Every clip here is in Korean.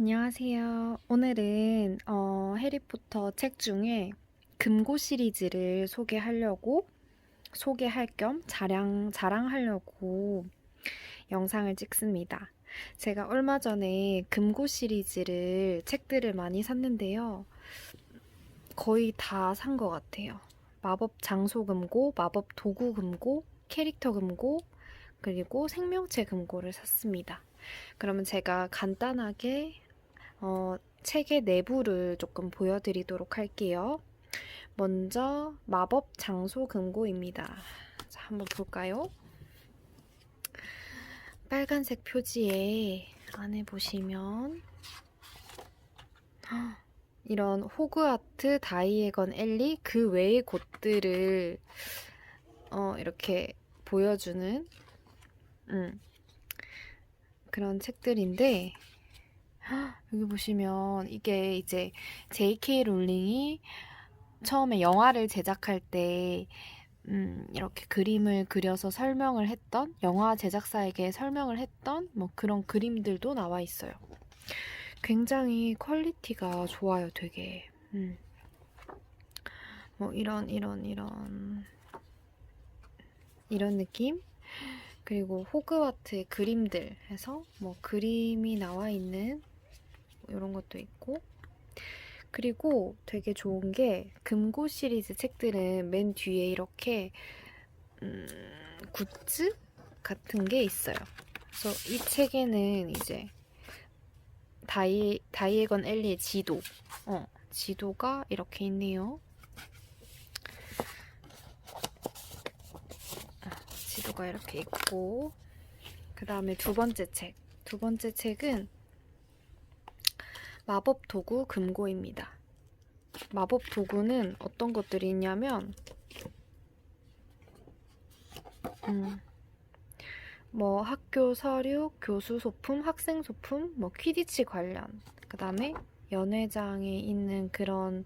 안녕하세요. 오늘은 어, 해리포터 책 중에 금고 시리즈를 소개하려고 소개할 겸 자랑 자랑하려고 영상을 찍습니다. 제가 얼마 전에 금고 시리즈를 책들을 많이 샀는데요. 거의 다 산 것 같아요. 마법 장소 금고, 마법 도구 금고, 캐릭터 금고, 그리고 생명체 금고를 샀습니다. 그러면 제가 간단하게 어, 책의 내부를 조금 보여드리도록 할게요. 먼저 마법 장소 금고입니다. 자, 한번 볼까요? 빨간색 표지에 안에 보시면 헉, 이런 호그와트, 다이애건, 엘리 그 외의 곳들을 어, 이렇게 보여주는 음, 그런 책들인데 헉, 여기 보시면 이게 이제 J.K. 롤링이 처음에 영화를 제작할 때 음, 이렇게 그림을 그려서 설명을 했던 영화 제작사에게 설명을 했던 뭐 그런 그림들도 나와 있어요. 굉장히 퀄리티가 좋아요, 되게. 음. 뭐 이런 이런 이런 이런 느낌? 그리고 호그와트의 그림들 해서 뭐 그림이 나와 있는 이런 것도 있고 그리고 되게 좋은 게 금고 시리즈 책들은 맨 뒤에 이렇게 음, 굿즈 같은 게 있어요. 그래서 이 책에는 이제 다이 다이애건 엘리의 지도, 어, 지도가 이렇게 있네요. 지도가 이렇게 있고 그 다음에 두 번째 책. 두 번째 책은 마법 도구 금고입니다. 마법 도구는 어떤 것들이 있냐면 음, 뭐 학교 서류, 교수 소품, 학생 소품, 뭐 퀴디치 관련, 그 다음에 연회장에 있는 그런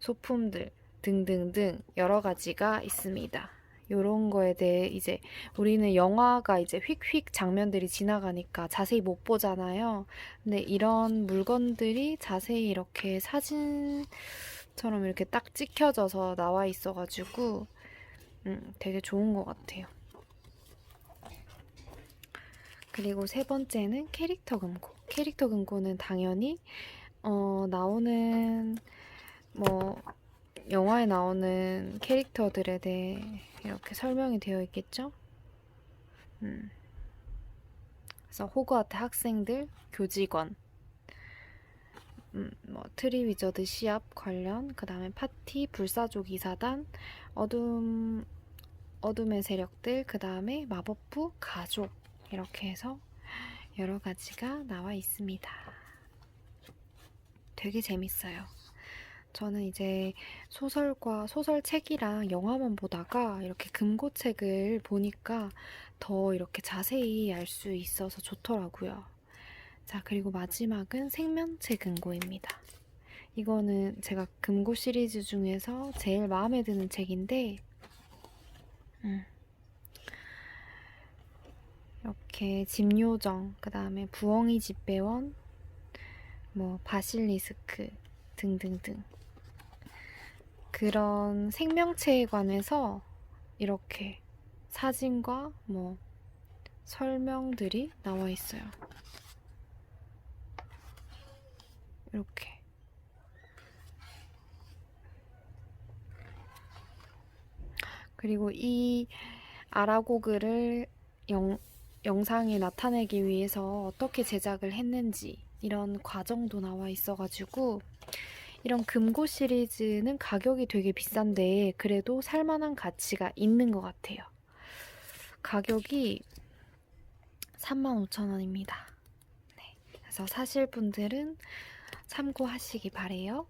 소품들 등등등 여러 가지가 있습니다. 요런 거에 대해 이제 우리는 영화가 이제 휙휙 장면들이 지나가니까 자세히 못 보잖아요. 근데 이런 물건들이 자세히 이렇게 사진처럼 이렇게 딱 찍혀져서 나와 있어가지고 음, 되게 좋은 것 같아요. 그리고 세 번째는 캐릭터 금고. 캐릭터 금고는 당연히 어, 나오는 뭐 영화에 나오는 캐릭터들에 대해 이렇게 설명이 되어 있겠죠? 음. 그래서 호그와트 학생들, 교직원, 음, 뭐 트리 위저드 시합 관련, 그 다음에 파티, 불사조 기 사단, 어둠 어둠의 세력들, 그 다음에 마법부, 가족 이렇게 해서 여러 가지가 나와 있습니다. 되게 재밌어요. 저는 이제 소설과 소설책이랑 영화만 보다가 이렇게 금고책을 보니까 더 이렇게 자세히 알 수 있어서 좋더라고요. 자, 그리고 마지막은 생명체 금고입니다. 이거는 제가 금고 시리즈 중에서 제일 마음에 드는 책인데, 음. 이렇게 집요정, 그 다음에 부엉이 집배원, 뭐 바실리스크 등등등 그런 생명체에 관해서 이렇게 사진과 뭐 설명들이 나와 있어요. 이렇게. 그리고 이 아라고그를 영, 영상에 나타내기 위해서 어떻게 제작을 했는지 이런 과정도 나와 있어가지고 이런 금고 시리즈는 가격이 되게 비싼데 그래도 살만한 가치가 있는 것 같아요. 가격이 35,000원입니다. 네, 그래서 사실 분들은 참고하시기 바래요.